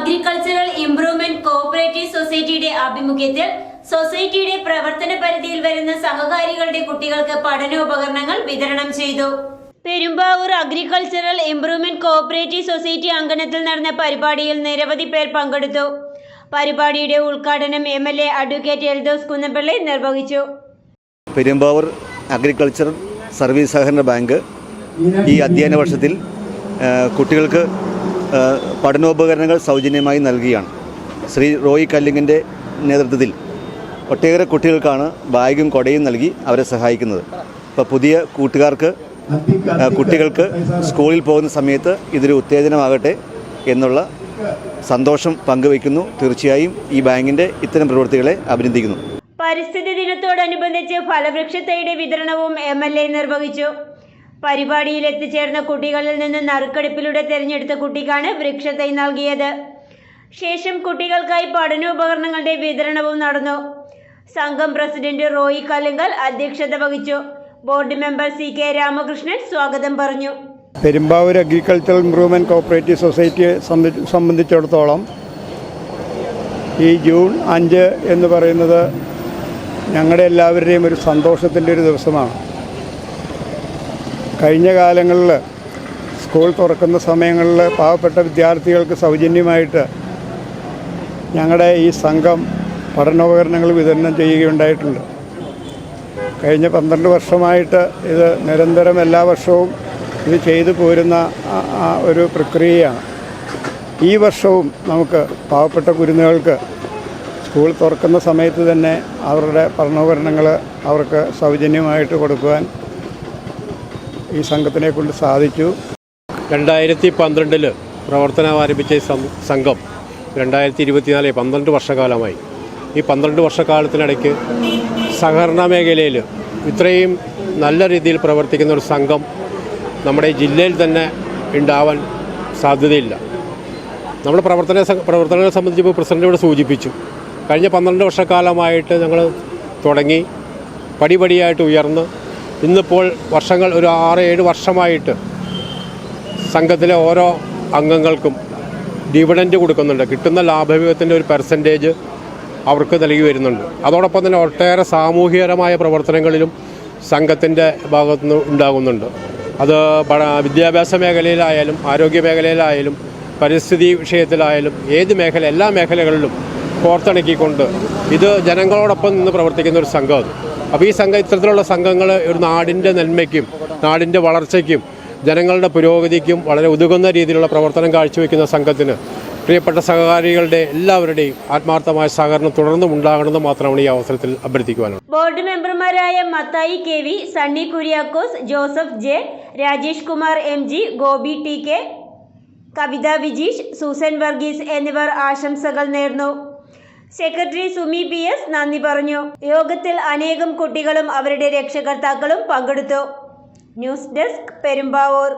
Agricultural improvement cooperative സൊസൈറ്റിയുടെ ആഭിമുഖ്യത്തിൽ സൊസൈറ്റിയുടെ പ്രവർത്തന പരിധിയിൽ വരുന്ന സഹകാരികളുടെ കുട്ടികൾക്ക് പഠനോപകരണങ്ങൾ വിതരണം ചെയ്തു. Perumbavoor agricultural improvement cooperative society അങ്കണത്തിൽ നടന്ന പരിപാടിയിൽ നിരവധി പേർ പങ്കെടുത്തു. പരിപാടിയുടെ ഉദ്ഘാടനം M L A advocate Eldhose Kunnappilly നിർവഹിച്ചു. പെരുമ്പാവൂർ അഗ്രികൾച്ചർ സർവീസ് സഹകരണ ബാങ്ക് ഈ അധ്യയന വർഷത്തിൽ കുട്ടികൾക്ക് പഠനോപകരണങ്ങൾ സൗജന്യമായി നൽകുകയാണ് ശ്രീ റോയി കല്ലിങ്ങിന്റെ നേതൃത്വത്തിൽ ഒട്ടേറെ കുട്ടികൾക്കാണ് ബാഗും കൊടയും നൽകി അവരെ സഹായിക്കുന്നത്. ഇപ്പോൾ പുതിയ കൂട്ടുകാർക്ക് കുട്ടികൾക്ക് സ്കൂളിൽ പോകുന്ന സമയത്ത് ഇതൊരു ഉത്തേജനമാകട്ടെ എന്നുള്ള സന്തോഷം പങ്കുവയ്ക്കുന്നു. തീർച്ചയായും ഈ ബാങ്കിന്റെ ഇത്തരം പ്രവൃത്തികളെ അഭിനന്ദിക്കുന്നു. പരിസ്ഥിതി ദിനത്തോടനുബന്ധിച്ച് ഫലവൃക്ഷത്തൈയുടെ വിതരണവും എം നിർവഹിച്ചു. പരിപാടിയിൽ എത്തിച്ചേർന്ന കുട്ടികളിൽ നിന്ന് നറുക്കെടുപ്പിലൂടെ തിരഞ്ഞെടുത്ത കുട്ടിക്കാണ് വൃക്ഷത്തൈ നൽകിയത്. ശേഷം കുട്ടികൾക്കായി പഠനോപകരണങ്ങളുടെ വിതരണവും നടന്നു. സംഘം പ്രസിഡന്റ് റോയി കല്ലുങ്കൽ അധ്യക്ഷത വഹിച്ചു. Board member C K Ramakrishnan സ്വാഗതം പറഞ്ഞു. പെരുമ്പാവൂർ അഗ്രികൾച്ചറൽ ഇംപ്രൂവ്മെന്റ് കോപ്പറേറ്റീവ് സൊസൈറ്റിയെ സംബന്ധി- സംബന്ധിച്ചിടത്തോളം ഈ ജൂൺ അഞ്ച് എന്ന് പറയുന്നത് ഞങ്ങളുടെ എല്ലാവരുടെയും ഒരു സന്തോഷത്തിന്റെ ഒരു ദിവസമാണ്. കഴിഞ്ഞ കാലങ്ങളിൽ സ്കൂൾ തുറക്കുന്ന സമയങ്ങളിൽ പാവപ്പെട്ട വിദ്യാർത്ഥികൾക്ക് സൗജന്യമായിട്ട് ഞങ്ങളുടെ ഈ സംഘം പഠനോപകരണങ്ങൾ വിതരണം ചെയ്യുകയുണ്ടായിട്ടുണ്ട്. കഴിഞ്ഞ പന്ത്രണ്ട് വർഷമായിട്ട് ഇത് നിരന്തരം എല്ലാ വർഷവും ഇത് ചെയ്തു പോരുന്ന ഒരു പ്രക്രിയയാണ്. ഈ വർഷവും നമുക്ക് പാവപ്പെട്ട കുരുന്നുകൾക്ക് സ്കൂൾ തുറക്കുന്ന സമയത്ത് തന്നെ അവരുടെ പഠനോപകരണങ്ങൾ അവർക്ക് സൗജന്യമായിട്ട് കൊടുക്കുവാൻ ഈ സംഘത്തിനെ കൊണ്ട് സാധിച്ചു. രണ്ടായിരത്തി പന്ത്രണ്ടിൽ പ്രവർത്തനം ആരംഭിച്ച ഈ സംഘം രണ്ടായിരത്തി ഇരുപത്തിനാല് പന്ത്രണ്ട് വർഷക്കാലമായി. ഈ പന്ത്രണ്ട് വർഷക്കാലത്തിനിടയ്ക്ക് സഹകരണ മേഖലയിൽ ഇത്രയും നല്ല രീതിയിൽ പ്രവർത്തിക്കുന്ന ഒരു സംഘം നമ്മുടെ ജില്ലയിൽ തന്നെ ഉണ്ടാവാൻ സാധ്യതയില്ല. നമ്മുടെ പ്രവർത്തന പ്രവർത്തനങ്ങളെ സംബന്ധിച്ച് ഇപ്പോൾ പ്രസിഡന്റ് ഇവിടെ സൂചിപ്പിച്ചു. കഴിഞ്ഞ പന്ത്രണ്ട് വർഷക്കാലമായിട്ട് ഞങ്ങൾ തുടങ്ങി പടിപടിയായിട്ട് ഉയർന്ന് ഇന്നിപ്പോൾ വർഷങ്ങൾ ഒരു ആറ് ഏഴ് വർഷമായിട്ട് സംഘത്തിലെ ഓരോ അംഗങ്ങൾക്കും ഡിവിഡന്റ് കൊടുക്കുന്നുണ്ട്. കിട്ടുന്ന ലാഭവിഹിതത്തിന്റെ ഒരു പെർസെന്റേജ് അവർക്ക് നൽകി വരുന്നുണ്ട്. അതോടൊപ്പം തന്നെ ഒട്ടേറെ സാമൂഹികപരമായ പ്രവർത്തനങ്ങളിലും സംഘത്തിന്റെ ഭാഗത്തു നിന്ന് ഉണ്ടാകുന്നുണ്ട്. അത് വിദ്യാഭ്യാസ മേഖലയിലായാലും ആരോഗ്യ മേഖലയിലായാലും പരിസ്ഥിതി വിഷയത്തിലായാലും ഏത് മേഖല എല്ലാ മേഖലകളിലും കോർത്തിണക്കിക്കൊണ്ട് ഇത് ജനങ്ങളോടൊപ്പം നിന്ന് പ്രവർത്തിക്കുന്ന ഒരു സംഘമാണ് അപ്പോൾ ഈ സംഘം ഇത്തരത്തിലുള്ള സംഘങ്ങൾ ഒരു നാടിന്റെ നന്മയ്ക്കും നാടിന്റെ വളർച്ചയ്ക്കും ജനങ്ങളുടെ പുരോഗതിക്കും വളരെ ഉതുകുന്ന രീതിയിലുള്ള പ്രവർത്തനം കാഴ്ചവെക്കുന്ന സംഘത്തിന് പ്രിയപ്പെട്ട സഹകാരികളുടെ എല്ലാവരുടെയും ആത്മാർത്ഥമായ സഹകരണം തുടർന്നും ഉണ്ടാകണമെന്ന് മാത്രമാണ് ഈ അവസരത്തിൽ അഭ്യർത്ഥിക്കുവാനുള്ളത്. ബോർഡ് മെമ്പർമാരായ Mathai K V Sunny Kuriakose Joseph J Rajesh Kumar M G Gopi T K Kavitha Vijeesh Susan Varghese എന്നിവർ ആശംസകൾ നേർന്നു. സെക്രട്ടറി സുമി പി എസ് നന്ദി പറഞ്ഞു. യോഗത്തിൽ അനേകം കുട്ടികളും അവരുടെ രക്ഷകർത്താക്കളും പങ്കെടുത്തു. News desk Perumbavoor.